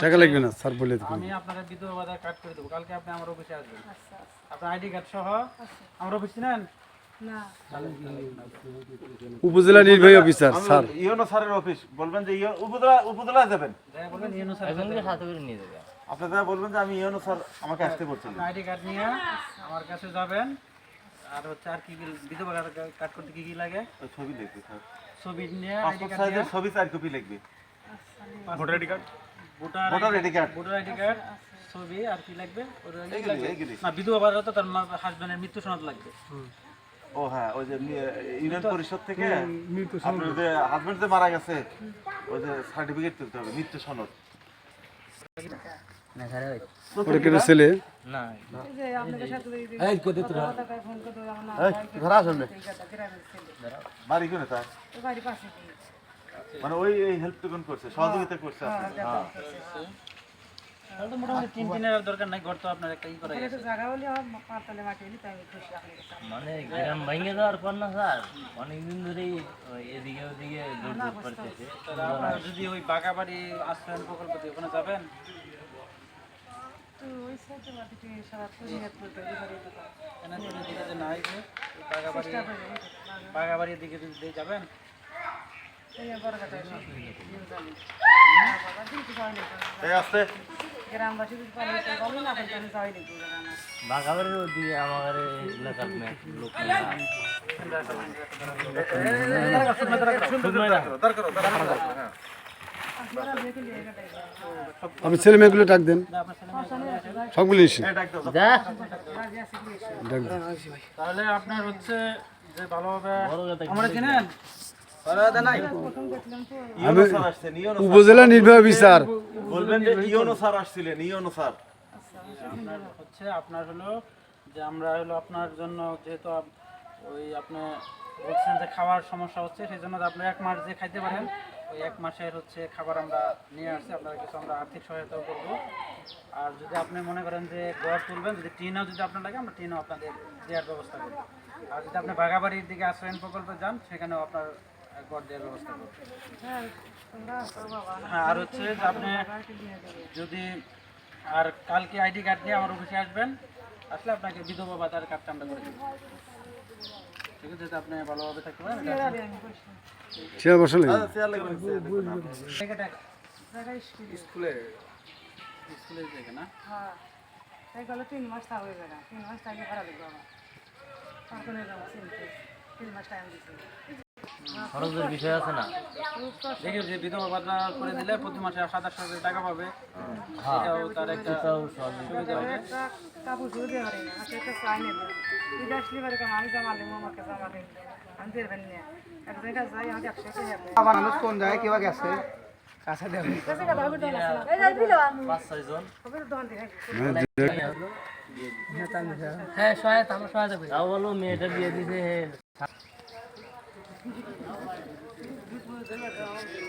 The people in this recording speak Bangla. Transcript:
টাকা লাগবে না স্যার বলে দেবেন। আমি আপনার বিধবা ভাতার কার্ড করে দেবো। কালকে আপনি আমার অফিসে আসবেন। আপনার আইডি কার্ড সহ? আমার অফিস নেন? উপজেলা নির্বাহী অফিসার স্যার। ইউনো স্যারের অফিস বলবেন যে ইয়ো- উপজেলা উপজেলায় যাবেন। যাই বলবেন ইউনো স্যার সাথে করে নিয়ে যাবে। আপনি যা বলবেন যে আমি ইউনো স্যার আমাকে আসতে বলছিলেন আইডি কার্ড নিয়ে আমার কাছে যাবেন। আর হচ্ছে আর কি কি বিধবা কার্ড করতে কি কি লাগে? ছবি লিখবি স্যার। ছবি নিয়ে আইডি পাসপোর্ট কার্ড সাইজের ছবি চার কপি লিখবি। Voter ID card voter voter ID card voter ID card ছবি আর কি লাগবে। না বিধবা ভাতা তো তার হাজবেন্ডের মৃত্যু সনদ লাগবে। ও হ্যাঁ ওই যে ইউনিয়ন পরিষদ থেকে আপনার যে হাজবেন্ড যে মারা গেছে ওই যে সার্টিফিকেট তুলতে হবে মৃত্যু সনদ। ওটা কেন ছেলে? না। বাড়ি কোনে তার? মানে ওই হেল্প টুকুন করছে? সহযোগিতা করছে তাহলে মোটামুটি তিন দিনের দরকার নাই ঘর তো আপনার একটা ই করে গেছে মানে গ্রাম ভেঙে যাওয়ার পর না স্যার অনেকদিন ধরেই এদিকে ওদিকে দৌড় করতেছে। যদি ওই বাগাবাড়ি আশ্রয়ন প্রকল্প ওখানে যাবেন এখানে যদি দিকে যে নাই যে ওই বাগাবাড়ি বাগাবাড়ির দিকে যাবেন বাঘাবাড়ির ওদিকে আমার এলাকার লোক আপনি ছেলে মেয়েগুলো ডাক দেন? সবগুলো এসে তাহলে আপনার হচ্ছে যে ভালোভাবে আমরা। উপজেলা নির্বাহী অফিসার বলবেন যে ইউনো স্যার আসছিলেন ইউনো স্যার। আপনার হচ্ছে আপনার হলো যে আমরা হলো আপনার জন্য যেহেতু ওই আপনি বলছেন যে খাওয়ার সমস্যা হচ্ছে সেই জন্য আপনি এক মাস যে খাইতে পারেন এক মাসের হচ্ছে খাবার আমরা নিয়ে আসছি আপনার কিছু আমরা আর্থিক সহায়তাও করব। আর যদি আপনি মনে করেন যে ঘর তুলবেন, যদি টিনও যদি আপনার লাগে, আমরা টিনও আপনাদের দেওয়ার ব্যবস্থা করব। আর যদি আপনি বাগাবাড়ির দিকে আশ্রয়ন প্রকল্পে যান, সেখানেও আপনার ঘর দেওয়ার ব্যবস্থা করব। হ্যাঁ আর হচ্ছে যে আপনি যদি আর কালকে আইডি কার্ড নিয়ে আমার অফিসে আসবেন, আসলে আপনাকে বিধবা ভাতার কার্ডটা আমরা করে দেবো। চেয়ার বসালে তাই তিন মাস হয়ে তিন মাস থাকলে ভাড়া দেবো আমার। তারপরে যাব তিন মাস টাইম দিচ্ছে খরচের বিষয় আছে না? দেখি যে বিধবা ভাতা করে দিলে প্রতি মাসে সাতাশ হাজার টাকা পাবে। এটাও তার একটা সুবিধা হবে। কাপড় শুরু দিয়ে না আসলে চাই নেবে ঈদ আসলে কাম আমি জামালে মামাকে জামালে আমি দেবেন নিয়ে এক জায়গায় যাই আমি একশো টাকা মানুষ কোন জায়গায় কেউ গেছে? কাছে পাঁচ ছয় হ্যাঁ সহায়তা আমরা সহায়তা করি। তাও বলো মেয়েটা বিয়ে দিতে 真的很好。